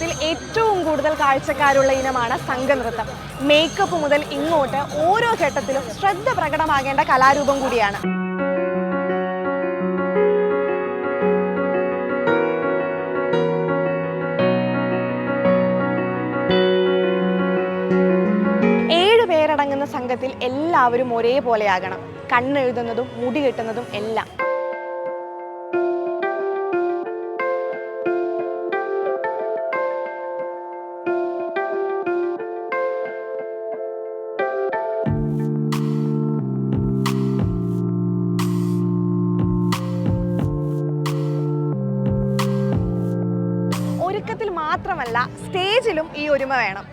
കേരളത്തിൽ ഏറ്റവും കൂടുതൽ കാഴ്ചക്കാരുള്ള ഇനമാണ് സംഘനൃത്തം. മേക്കപ്പ് മുതൽ ഇങ്ങോട്ട് ഓരോ ഘട്ടത്തിലും ശ്രദ്ധ പ്രകടമാകേണ്ട കലാരൂപം കൂടിയാണ്. പേരടങ്ങുന്ന സംഘത്തിൽ എല്ലാവരും ഒരേപോലെയാകണം. കണ്ണെഴുതുന്നതും മുടി കെട്ടുന്നതും എല്ലാം. മാത്രമല്ല സ്റ്റേജിലും ഈ ഒരുമ വേണം.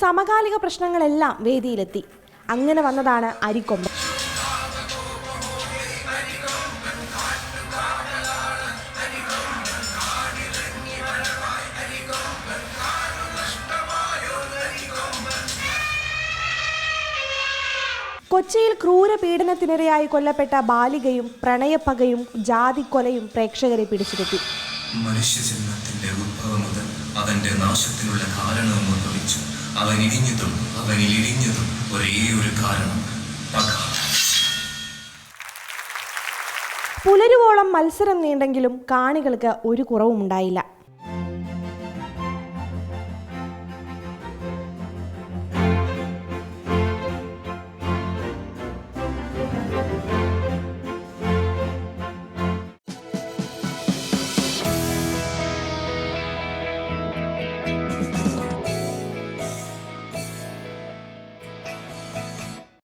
സമകാലിക പ്രശ്നങ്ങളെല്ലാം വേദിയിലെത്തി. അങ്ങനെ വന്നതാണ് അരിക്കൊമ്പ് കൊച്ചിയിൽ ക്രൂര പീഡനത്തിനിരയായി കൊല്ലപ്പെട്ട ബാലികയും പ്രണയപ്പകയും ജാതിക്കൊലയും പ്രേക്ഷകരെ പിടിച്ചിരുത്തി മനുഷ്യജന്മത്തിന്റെ ഉത്ഭവം മുതൽ അവന്റെ നാശത്തിനുള്ള കാരണവും ഉദ്ഭവിച്ചു അവൻ ഇടിഞ്ഞതും അവനിൽ ഇടിഞ്ഞതും ഒരേ ഒരു കാരണം പക. പുലരുവോളം മത്സരം നീണ്ടെങ്കിലും കാണികൾക്ക് ഒരു കുറവുമുണ്ടായില്ല.